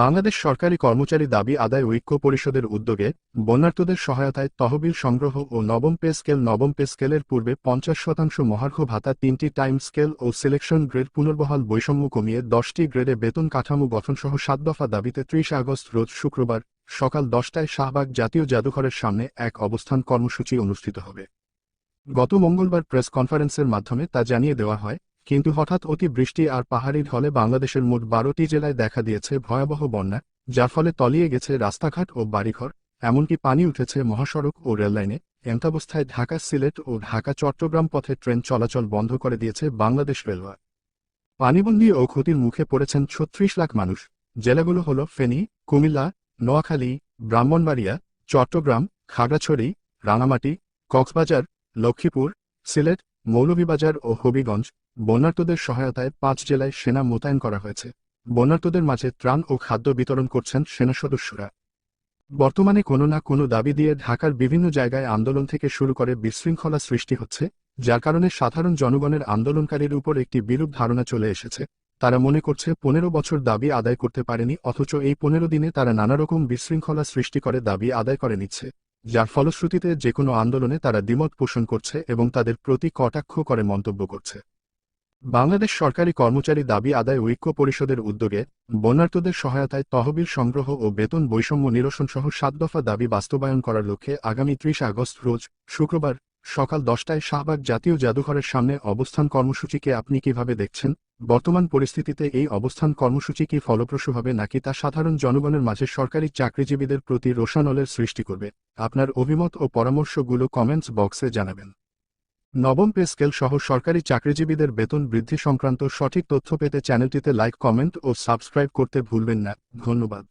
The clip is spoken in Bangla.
বাংলাদেশ সরকারি কর্মচারী দাবি আদায় ঐক্য পরিষদের উদ্যোগে বন্যার্তদের সহায়তায় তহবিল সংগ্রহ ও নবম পে স্কেল নবম পে স্কেলের পূর্বে পঞ্চাশ শতাংশ মহার্ঘ ভাতা, তিনটি টাইম স্কেল ও সিলেকশন গ্রেড পুনর্বহাল বৈষম্য কমিয়ে দশটি গ্রেডে বেতন কাঠামো গঠনসহ সাত দফা দাবিতে ত্রিশ আগস্ট রোজ শুক্রবার সকাল দশটায় শাহবাগ জাতীয় জাদুঘরের সামনে এক অবস্থান কর্মসূচি অনুষ্ঠিত হবে। গত মঙ্গলবার প্রেস কনফারেন্সের মাধ্যমে তা জানিয়ে দেওয়া হয় কিন্তু হঠাৎ অতি বৃষ্টি আর পাহাড়ি ঢলে বাংলাদেশের মোট বারোটি জেলায় দেখা দিয়েছে ভয়াবহ বন্যা, যার ফলে তলিয়ে গেছে রাস্তাঘাট ও বাড়িঘর, এমনকি পানি উঠেছে মহাসড়ক ও রেললাইনে। এমতাবস্থায় ঢাকা সিলেট ও ঢাকা চট্টগ্রাম পথে ট্রেন চলাচল বন্ধ করে দিয়েছে বাংলাদেশ রেলওয়ে। পানিবন্দী ও ক্ষতির মুখে পড়েছেন ছত্রিশ লাখ মানুষ। জেলাগুলো হল ফেনী, কুমিল্লা, নোয়াখালী, ব্রাহ্মণবাড়িয়া, চট্টগ্রাম, খাগড়াছড়ি, রাঙামাটি, কক্সবাজার, লক্ষ্মীপুর, সিলেট, মৌলভীবাজার ও হবিগঞ্জ। বন্যার্তদের সহায়তায় পাঁচ জেলায় সেনা মোতায়েন করা হয়েছে। বন্যার্তদের মাঝে ত্রাণ ও খাদ্য বিতরণ করছেন সেনা সদস্যরা। বর্তমানে কোনো না কোনো দাবি দিয়ে ঢাকার বিভিন্ন জায়গায় আন্দোলন থেকে শুরু করে বিশৃঙ্খলা সৃষ্টি হচ্ছে, যার কারণে সাধারণ জনগণের আন্দোলনকারীর উপর একটি বিরূপ ধারণা চলে এসেছে। তারা মনে করছে পনেরো বছর দাবি আদায় করতে পারেনি, অথচ এই পনেরো দিনে তারা নানা রকম বিশৃঙ্খলা সৃষ্টি করে দাবি আদায় করে নিচ্ছে, যার ফলশ্রুতিতে যে কোনো আন্দোলনে তারা দ্বিমত পোষণ করছে এবং তাদের প্রতি কটাক্ষ করে মন্তব্য করছে। বাংলাদেশ সরকারি কর্মচারী দাবি আদায় ঐক্য পরিষদের উদ্যোগে বন্যার্তদের সহায়তায় তহবিল সংগ্রহ ও বেতন বৈষম্য নিরসন সহ সাত দফা দাবি বাস্তবায়ন করার লক্ষ্যে আগামী ত্রিশ আগস্ট রোজ শুক্রবার সকাল দশটায় শাহবাগ জাতীয় জাদুঘরের সামনে অবস্থান কর্মসূচিকে আপনি কীভাবে দেখছেন? বর্তমান পরিস্থিতিতে এই অবস্থান কর্মসূচি কি ফলপ্রসূ হবে নাকি তা সাধারণ জনগণের মাঝে সরকারি চাকরিজীবীদের প্রতি রোষানলের সৃষ্টি করবে? আপনার অভিমত ও পরামর্শগুলো কমেন্টস বক্সে জানাবেন। নবম পে স্কেল সহ সরকারি চাকরিজীবীদের বেতন বৃদ্ধি সংক্রান্ত সঠিক তথ্য পেতে চ্যানেলটিতে লাইক, কমেন্ট ও সাবস্ক্রাইব করতে ভুলবেন না। ধন্যবাদ।